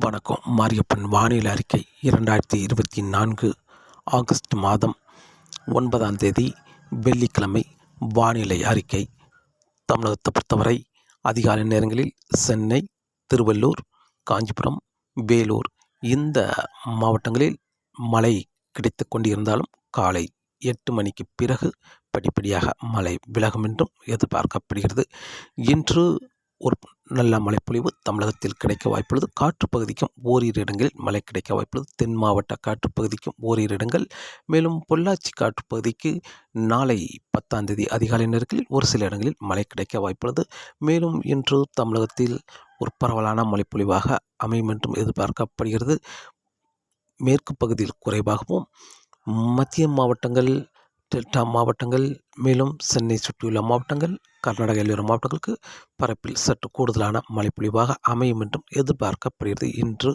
வணக்கம். மாரியப்பன் வானிலை அறிக்கை இரண்டாயிரத்தி இருபத்தி நான்கு ஆகஸ்ட் மாதம் ஒன்பதாம் தேதி வெள்ளிக்கிழமை வானிலை அறிக்கை. தமிழகத்தை பொறுத்தவரை அதிகாலை நேரங்களில் சென்னை திருவள்ளூர் காஞ்சிபுரம் வேலூர் இந்த மாவட்டங்களில் மழை கிடைத்து கொண்டிருந்தாலும் காலை எட்டு மணிக்கு பிறகு படிப்படியாக மழை விலகும் என்றும் எதிர்பார்க்கப்படுகிறது. இன்று ஒரு நல்ல மழைப்பொழிவு தமிழகத்தில் கிடைக்க வாய்ப்புள்ளது. காற்று பகுதிக்கும் ஓரிரு இடங்களில் மழை கிடைக்க வாய்ப்புள்ளது. தென் மாவட்ட காற்று பகுதிக்கும் ஓரிரு இடங்கள். மேலும் பொள்ளாச்சி காற்று பகுதிக்கு நாளை பத்தாம் தேதி அதிகாலை நேரங்களில் ஒரு சில இடங்களில் மழை கிடைக்க வாய்ப்புள்ளது. மேலும் இன்று தமிழகத்தில் ஒரு பரவலான மழைப்பொழிவாக அமையும் என்றும் எதிர்பார்க்கப்படுகிறது. மேற்கு பகுதியில் குறைவாகவும் மத்திய மாவட்டங்கள் டெல்டா மாவட்டங்கள் மேலும் சென்னை சுற்றியுள்ள மாவட்டங்கள் கர்நாடக எல்லையோர மாவட்டங்களுக்கு பரப்பில் சற்று கூடுதலான மழைப்பொழிவாக அமையும் என்றும் எதிர்பார்க்கப்படுகிறது. இன்று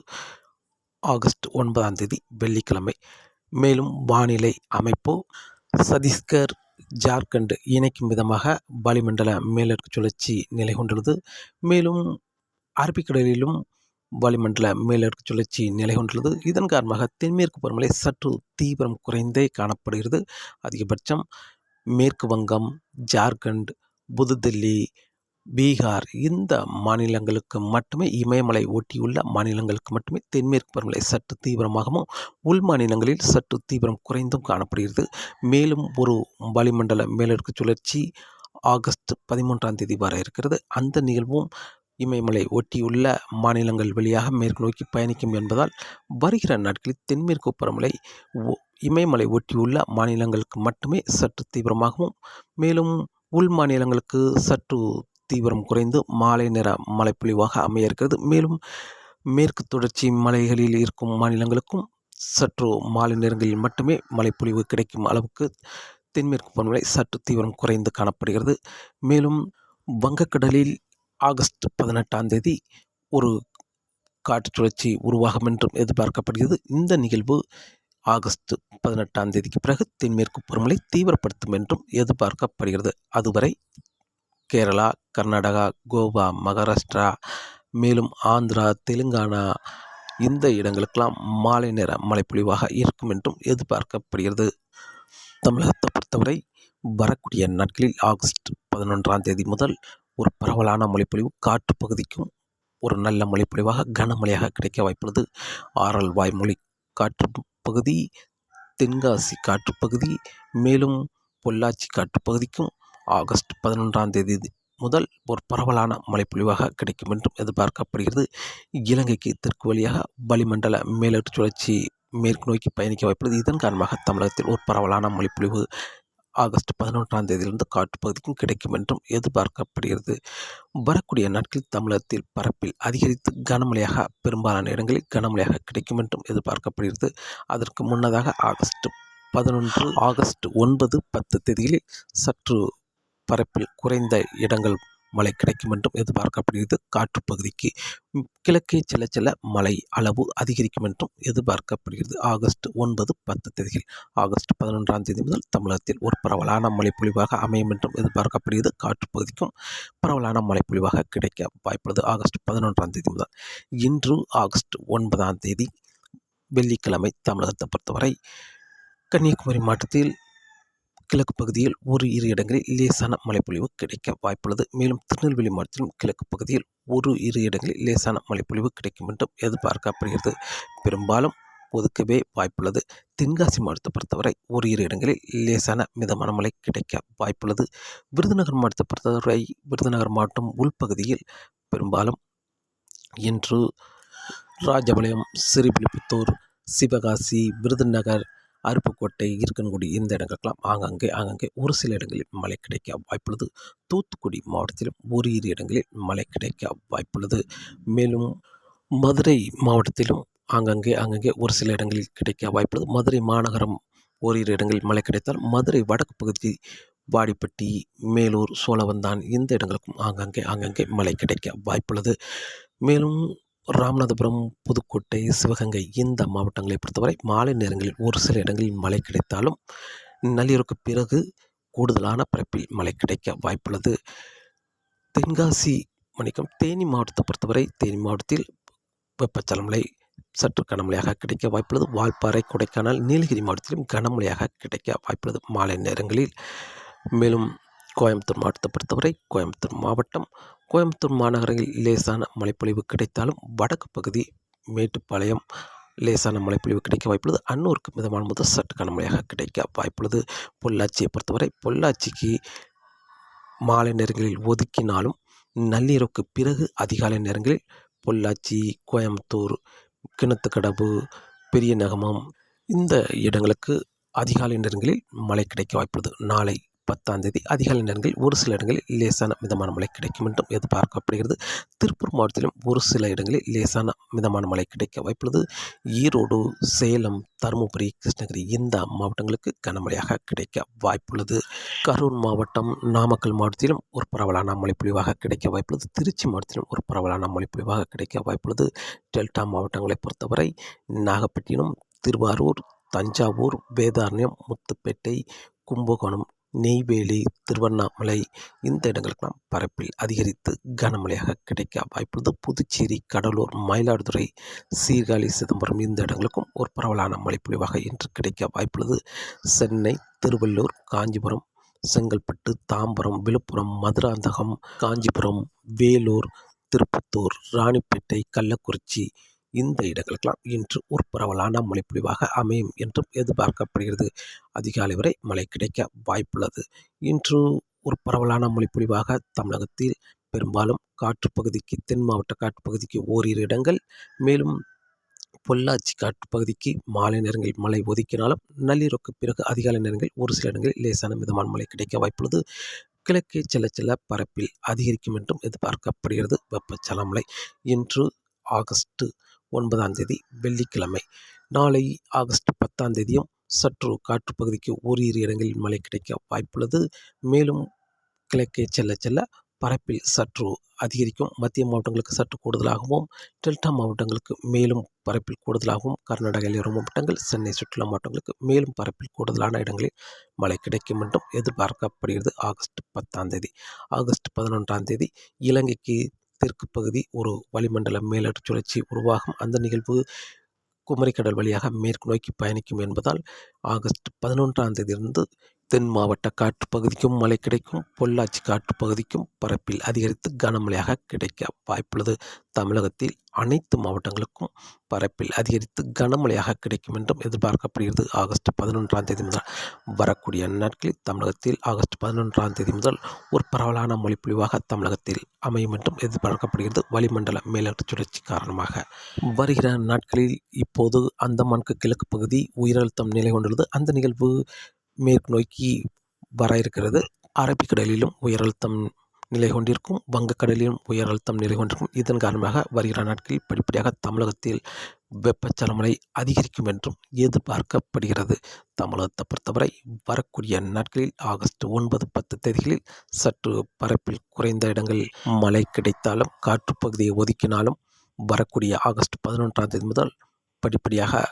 ஆகஸ்ட் ஒன்பதாம் தேதி வெள்ளிக்கிழமை. மேலும் வானிலை அமைப்பு சத்தீஸ்கர் ஜார்க்கண்ட் இணைக்கும் விதமாக வளிமண்டல மேலடுக்கு சுழற்சி நிலை கொண்டுள்ளது. மேலும் அரபிக்கடலிலும் வளிமண்டல மேலடுக்கு சுழற்சி நிலை கொண்டுள்ளது. இதன் காரணமாக தென்மேற்கு பருவமழை சற்று தீவிரம் குறைந்தே காணப்படுகிறது. அதிகபட்சம் மேற்கு வங்கம் ஜார்க்கண்ட் புதுதில்லி பீகார் இந்த மாநிலங்களுக்கு மட்டுமே இமயமலை ஒட்டியுள்ள மாநிலங்களுக்கு மட்டுமே தென்மேற்கு பருவமழை சற்று தீவிரமாகவும் உள் மாநிலங்களில் சற்று தீவிரம் குறைந்தும் காணப்படுகிறது. மேலும் ஒரு வளிமண்டல மேலடுக்கு சுழற்சி ஆகஸ்ட் பதிமூன்றாம் தேதி வர இருக்கிறது. அந்த நிகழ்வும் இமயமலை ஒட்டியுள்ள மாநிலங்கள் வழியாக மேற்கு நோக்கி பயணிக்கும் என்பதால் வருகிற நாட்களில் தென்மேற்கு பருவமழை இமயமலை ஒட்டியுள்ள மாநிலங்களுக்கு மட்டுமே சற்று தீவிரமாகவும் மேலும் உள் மாநிலங்களுக்கு சற்று தீவிரம் குறைந்து மாலை நேர மழைப்பொழிவாக அமைய இருக்கிறது. மேலும் மேற்கு தொடர்ச்சி மலைகளில் இருக்கும் மாநிலங்களுக்கும் சற்று மாலை நேரங்களில் மட்டுமே மழைப்பொழிவு கிடைக்கும் அளவுக்கு தென்மேற்கு பருவமழை சற்று தீவிரம் குறைந்து காணப்படுகிறது. மேலும் வங்கக்கடலில் ஆகஸ்ட் பதினெட்டாம் தேதி ஒரு காற்று சுழற்சி உருவாகும் என்றும் எதிர்பார்க்கப்படுகிறது. இந்த நிகழ்வு ஆகஸ்ட் பதினெட்டாம் தேதிக்கு பிறகு தென்மேற்கு பருவமழை தீவிரப்படுத்தும் என்றும் எதிர்பார்க்கப்படுகிறது. அதுவரை கேரளா கர்நாடகா கோவா மகாராஷ்டிரா மேலும் ஆந்திரா தெலுங்கானா இந்த இடங்களுக்கெல்லாம் மாலை நேர மழைப்பொழிவாக இருக்கும் என்றும் எதிர்பார்க்கப்படுகிறது. தமிழகத்தை பொறுத்தவரை வரக்கூடிய நாட்களில் ஆகஸ்ட் பதினொன்றாம் தேதி முதல் ஒரு பரவலான மொழிப்பொழிவு காற்றுப்பகுதிக்கும் ஒரு நல்ல மொழிப்பொழிவாக கனமழையாக கிடைக்க வாய்ப்புள்ளது. ஆரல் வாய்மொழி காற்று பகுதி தென்காசி காற்றுப்பகுதி மேலும் பொள்ளாச்சி காற்றுப்பகுதிக்கும் ஆகஸ்ட் பதினொன்றாம் தேதி முதல் ஒரு பரவலான மழைப்பொழிவாக கிடைக்கும் என்றும் எதிர்பார்க்கப்படுகிறது. இலங்கைக்கு தெற்கு வழியாக வளிமண்டல மேலடுக்கு சுழற்சி மேற்கு நோக்கி பயணிக்க வாய்ப்புள்ளது. இதன் காரணமாக தமிழகத்தில் ஒரு பரவலான மொழிப்பொழிவு ஆகஸ்ட் பதினொன்றாம் தேதியிலிருந்து காற்றுப்பகுதிக்கும் கிடைக்கும் என்றும் எதிர்பார்க்கப்படுகிறது. வரக்கூடிய நாட்களில் தமிழகத்தில் பரப்பில் அதிகரித்து கனமழையாக பெரும்பாலான இடங்களில் கனமழையாக கிடைக்கும் என்றும் எதிர்பார்க்கப்படுகிறது. அதற்கு முன்னதாக ஆகஸ்ட் பதினொன்று ஆகஸ்ட் ஒன்பது பத்து தேதிகளில் சற்று பரப்பில் குறைந்த இடங்கள் மழை கிடைக்கும் என்றும் எதிர்பார்க்கப்படுகிறது. காற்று பகுதிக்கு கிழக்கே செல்ல செல்ல மழை அளவு அதிகரிக்கும் என்றும் எதிர்பார்க்கப்படுகிறது. ஆகஸ்ட் ஒன்பது பத்து தேதிகள். ஆகஸ்ட் பதினொன்றாம் தேதி முதல் தமிழகத்தில் ஒரு பரவலான மழைப்பொழிவாக அமையும் என்றும் எதிர்பார்க்கப்படுகிறது. காற்று பகுதிக்கும் பரவலான மழைப்பொழிவாக கிடைக்க வாய்ப்புள்ளது. ஆகஸ்ட் பதினொன்றாம் தேதி முதல். இன்று ஆகஸ்ட் ஒன்பதாம் தேதி வெள்ளிக்கிழமை தமிழகத்தை பொறுத்தவரை கன்னியாகுமரி மாவட்டத்தில் கிழக்கு பகுதியில் ஒரு இரு இடங்களில் லேசான மழைப்பொழிவு கிடைக்க வாய்ப்புள்ளது. மேலும் திருநெல்வேலி மாவட்டத்திலும் கிழக்கு பகுதியில் ஒரு இரு இடங்களில் லேசான மழைப்பொழிவு கிடைக்கும் என்றும் எதிர்பார்க்கப்படுகிறது. பெரும்பாலும் ஒதுக்கவே வாய்ப்புள்ளது. தென்காசி மாவட்டத்தை பொறுத்தவரை ஒரு இரு இடங்களில் லேசான மிதமான மழை கிடைக்க வாய்ப்புள்ளது. விருதுநகர் மாவட்டத்தை பொறுத்தவரை விருதுநகர் மாவட்டம் உள்பகுதியில் பெரும்பாலும் இன்று ராஜபாளையம் சிறுபிலிபுத்தூர் சிவகாசி விருதுநகர் அருப்புக்கோட்டை இருக்கன்குடி இந்த இடங்களுக்கெல்லாம் ஆங்காங்கே ஆங்காங்கே ஒரு சில இடங்களில் மழை கிடைக்க வாய்ப்புள்ளது. தூத்துக்குடி மாவட்டத்திலும் ஒரு இரு இடங்களில் மழை கிடைக்க வாய்ப்புள்ளது. மேலும் மதுரை மாவட்டத்திலும் ஆங்காங்கே ஆங்காங்கே ஒரு சில இடங்களில் கிடைக்க வாய்ப்புள்ளது. மதுரை மாநகரம் ஓரிரு இடங்களில் மழை கிடைத்தால் மதுரை வடக்கு பகுதி வாடிப்பட்டி மேலூர் சோழவந்தான் இந்த இடங்களுக்கும் ஆங்காங்கே ஆங்காங்கே மழை கிடைக்க வாய்ப்புள்ளது. மேலும் ராமநாதபுரம் புதுக்கோட்டை சிவகங்கை இந்த மாவட்டங்களை பொறுத்தவரை மாலை நேரங்களில் ஒரு சில இடங்களில் மழை கிடைத்தாலும் நள்ளிரவுக்கு பிறகு கூடுதலான பரப்பில் மழை கிடைக்க வாய்ப்புள்ளது. தென்காசி மணிக்கம் தேனி மாவட்டத்தை பொறுத்தவரை தேனி மாவட்டத்தில் வெப்பச்சலமலை சற்று கனமழையாக கிடைக்க வாய்ப்புள்ளது. வால்பாறை கொடைக்கானல் நீலகிரி மாவட்டத்திலும் கனமழையாக கிடைக்க வாய்ப்புள்ளது. மாலை நேரங்களில் மேலும் கோயம்புத்தூர் மாவட்டத்தை பொறுத்தவரை கோயம்புத்தூர் மாவட்டம் கோயம்புத்தூர் மாநகரில் லேசான மழைப்பொழிவு கிடைத்தாலும் வடக்கு பகுதி மேட்டுப்பாளையம் லேசான மழைப்பொழிவு கிடைக்க வாய்ப்புள்ளது. அன்னூருக்கு மிதமான முதல் சற்று கனமழையாக கிடைக்க வாய்ப்புள்ளது. பொள்ளாச்சியை பொறுத்தவரை பொள்ளாச்சிக்கு மாலை நேரங்களில் ஒதுக்கினாலும் நள்ளிரவுக்கு பிறகு அதிகாலை நேரங்களில் பொள்ளாச்சி கோயம்புத்தூர் கிணத்துக்கடவு பெரிய நகமம் இந்த இடங்களுக்கு அதிகாலை நேரங்களில் மழை கிடைக்க வாய்ப்புள்ளது. நாளை பத்தாம் தேதி அதிகாலை நேரங்களில் ஒரு சில இடங்களில் லேசான மிதமான மழை கிடைக்கும் என்றும் எதிர்பார்க்கப்படுகிறது. திருப்பூர் மாவட்டத்திலும் ஒரு சில இடங்களில் லேசான மிதமான மழை கிடைக்க வாய்ப்புள்ளது. ஈரோடு சேலம் தருமபுரி கிருஷ்ணகிரி இந்த மாவட்டங்களுக்கு கனமழையாக கிடைக்க வாய்ப்புள்ளது. கரூர் மாவட்டம் நாமக்கல் மாவட்டத்திலும் ஒரு பரவலான மழைப்பொழிவாக கிடைக்க வாய்ப்புள்ளது. திருச்சி மாவட்டத்திலும் ஒரு பரவலான மழைப்பொழிவாக கிடைக்க வாய்ப்புள்ளது. டெல்டா மாவட்டங்களை பொறுத்தவரை நாகப்பட்டினம் திருவாரூர் தஞ்சாவூர் வேதாரண்யம் முத்துப்பேட்டை கும்பகோணம் நெய்வேலி திருவண்ணாமலை இந்த இடங்களுக்கெல்லாம் பரப்பில் அதிகரித்து கனமழையாக கிடைக்க வாய்ப்புள்ளது புதுச்சேரி கடலூர் மயிலாடுதுறை சீர்காழி சிதம்பரம் இந்த இடங்களுக்கும் ஒரு பரவலான மழைப்பொழிவாக இன்று கிடைக்க வாய்ப்புள்ளது சென்னை திருவள்ளூர் காஞ்சிபுரம் செங்கல்பட்டு தாம்பரம் விழுப்புரம் மதுராந்தகம் காஞ்சிபுரம் வேலூர் திருப்பத்தூர் ராணிப்பேட்டை கள்ளக்குறிச்சி இந்த இடங்களுக்கெல்லாம் இன்று ஒரு பரவலான மழைப்பொழிவாக அமையும் என்றும் எதிர்பார்க்கப்படுகிறது. அதிகாலை வரை மழை கிடைக்க வாய்ப்புள்ளது. இன்று ஒரு பரவலான மழைப்பொழிவாக தமிழகத்தில் பெரும்பாலும் காற்றுப்பகுதிக்கு தென் மாவட்ட காட்டுப்பகுதிக்கு ஓரிரு இடங்கள் மேலும் பொள்ளாச்சி காட்டுப்பகுதிக்கு மாலை நேரங்களில் மழை ஒதுக்கினாலும் நள்ளிரவுக்கு பிறகு அதிகாலை நேரங்களில் ஒரு சில இடங்களில் லேசான மிதமான மழை கிடைக்க வாய்ப்புள்ளது. கிழக்கே செல்ல செல்ல பரப்பில் அதிகரிக்கும் என்றும் எதிர்பார்க்கப்படுகிறது. வெப்பச்சலமலை இன்று ஆகஸ்ட் ஒன்பதாம் தேதி வெள்ளிக்கிழமை. நாளை ஆகஸ்ட் பத்தாம் தேதியும் சற்று காற்றுப்பகுதிக்கு ஓரிரு இடங்களில் மழை கிடைக்க வாய்ப்புள்ளது. மேலும் கிழக்கே செல்ல செல்ல பரப்பில் சற்று அதிகரிக்கும். மத்திய மாவட்டங்களுக்கு சற்று கூடுதலாகவும் டெல்டா மாவட்டங்களுக்கு மேலும் பரப்பில் கூடுதலாகவும் கர்நாடக எல்லையோர மாவட்டங்கள் சென்னை சுற்றுலா மாவட்டங்களுக்கு மேலும் பரப்பில் கூடுதலான இடங்களில் மழை கிடைக்கும் என்றும் எதிர்பார்க்கப்படுகிறது. ஆகஸ்ட் பத்தாம் தேதி ஆகஸ்ட் பதினொன்றாம் தேதி இலங்கைக்கு தெற்கு பகுதி ஒரு வளிமண்டல மேலடுக்கு சுழற்சி உருவாகும். அந்த நிகழ்வு குமரிக்கடல் வழியாக மேற்கு நோக்கி பயணிக்கும் என்பதால் ஆகஸ்ட் பதினொன்றாம் தேதியிலிருந்து தென் மாவட்ட காட்டுப்பகுதிக்கும் மழை கிடைக்கும். பொள்ளாச்சி காட்டுப்பகுதிக்கும் பரப்பில் அதிகரித்து கனமழையாக கிடைக்க வாய்ப்புள்ளது. தமிழகத்தில் அனைத்து மாவட்டங்களுக்கும் பரப்பில் அதிகரித்து கனமழையாக கிடைக்கும் என்றும் எதிர்பார்க்கப்படுகிறது. ஆகஸ்ட் பதினொன்றாம் தேதி முதல் வரக்கூடிய நாட்களில் தமிழகத்தில் ஆகஸ்ட் பதினொன்றாம் தேதி முதல் ஒரு பரவலான மொழிப்பொழிவாக தமிழகத்தில் அமையும் என்றும் எதிர்பார்க்கப்படுகிறது. வளிமண்டல மேலட்டு சுழற்சி காரணமாக வருகிற நாட்களில் இப்போது அந்தமானுக்கு கிழக்கு பகுதி உயரழுத்தம் நிலை கொண்டுள்ளது. அந்த நிகழ்வு மேற்கு நோக்கி வர இருக்கிறது. அரபிக்கடலிலும் உயரழுத்தம் நிலை கொண்டிருக்கும் வங்கக்கடலிலும் உயர் அழுத்தம் நிலை கொண்டிருக்கும் இதன் காரணமாக வருகிற நாட்களில் படிப்படியாக தமிழகத்தில் வெப்பச்சலமழை அதிகரிக்கும் என்றும் எதிர்பார்க்கப்படுகிறது. தமிழகத்தை பொறுத்தவரை வரக்கூடிய நாட்களில் ஆகஸ்ட் ஒன்பது பத்து தேதிகளில் சற்று பரப்பில் குறைந்த இடங்களில் மழை கிடைத்தாலும் காற்றுப்பகுதியை ஒதுக்கினாலும் வரக்கூடிய ஆகஸ்ட் பதினொன்றாம் தேதி முதல் படிப்படியாக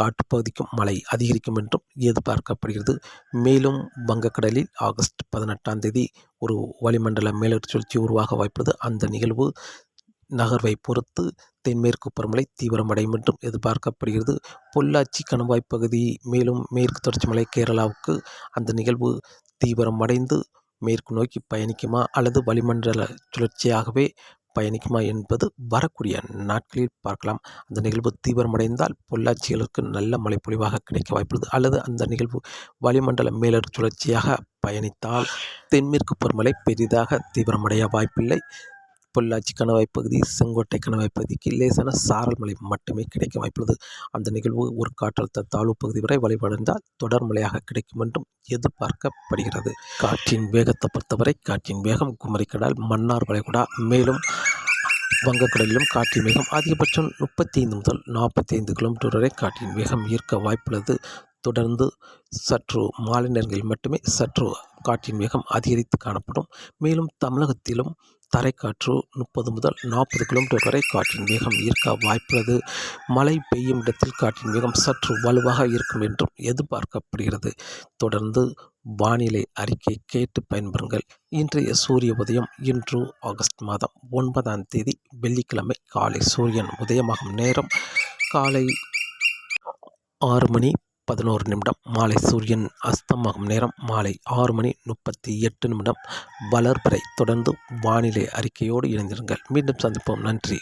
காட்டுப்பகுதிக்கும் மழை அதிகரிக்கும் என்றும் எதிர்பார்க்கப்படுகிறது. மேலும் வங்கக்கடலில் ஆகஸ்ட் பதினெட்டாம் தேதி ஒரு வளிமண்டல மேலடுக்கு சுழற்சி உருவாக வாய்ப்புள்ளது. அந்த நிகழ்வு நகர்வை பொறுத்து தென்மேற்கு பருவமழை தீவிரமடையும் என்றும் எதிர்பார்க்கப்படுகிறது. பொள்ளாச்சி கணவாய் பகுதி மேலும் மேற்கு தொடர்ச்சி மலை கேரளாவுக்கு அந்த நிகழ்வு தீவிரமடைந்து மேற்கு நோக்கி பயணிக்குமா அல்லது வளிமண்டல சுழற்சியாகவே பயணிக்குமா என்பது வரக்கூடிய நாட்களில் பார்க்கலாம். அந்த நிகழ்வு தீவிரமடைந்தால் பொள்ளாச்சிகளுக்கு நல்ல மழைப்பொழிவாக கிடைக்க வாய்ப்புள்ளது. அல்லது அந்த நிகழ்வு வளிமண்டல மேலடுக்கு சுழற்சியாக பயணித்தால் தென்மேற்கு பருவமழை பெரிதாக தீவிரமடைய வாய்ப்பில்லை. பொள்ளாச்சி கணவாய் பகுதி செங்கோட்டை கணவாய் பகுதிக்கு லேசான சாரல் மழை மட்டுமே கிடைக்க வாய்ப்புள்ளது. அந்த நிகழ்வு ஒரு காற்றழுத்த தாழ்வு பகுதி வரை வலிவடைந்தால் தொடர் மழையாக கிடைக்கும் என்றும் எதிர்பார்க்கப்படுகிறது. காற்றின் வேகத்தை பொறுத்தவரை காற்றின் வேகம் குமரிக்கடல் மன்னார் வளைகுடா மேலும் வங்கக்கடலிலும் காற்றின் வேகம் அதிகபட்சம் முப்பத்தி ஐந்து முதல் நாற்பத்தி ஐந்து கிலோமீட்டர் வரை காற்றின் வேகம் ஈர்க்க வாய்ப்புள்ளது. தொடர்ந்து சற்று மாலை நேரங்களில் மட்டுமே சற்று காற்றின் வேகம் அதிகரித்து காணப்படும். மேலும் தமிழகத்திலும் தரைக்காற்று முப்பது முதல் நாற்பது கிலோமீட்டர் வரை காற்றின் வேகம் இருக்க வாய்ப்புள்ளது. மழை பெய்யும் இடத்தில் காற்றின் வேகம் சற்று வலுவாக இருக்கும் என்றும் எதிர்பார்க்கப்படுகிறது. தொடர்ந்து வானிலை அறிக்கை கேட்டு பயன்பெறுங்கள். இன்றைய சூரிய உதயம் இன்று ஆகஸ்ட் மாதம் ஒன்பதாம் தேதி வெள்ளிக்கிழமை. காலை சூரியன் உதயமாகும் நேரம் காலை ஆறு மணி பதினோரு நிமிடம். மாலை சூரியன் அஸ்தமாகும் நேரம் மாலை ஆறு மணி முப்பத்தி எட்டு நிமிடம். வளர்பறை தொடர்ந்து வானிலை அறிக்கையோடு இணைந்திருங்கள். மீண்டும் சந்திப்போம். நன்றி.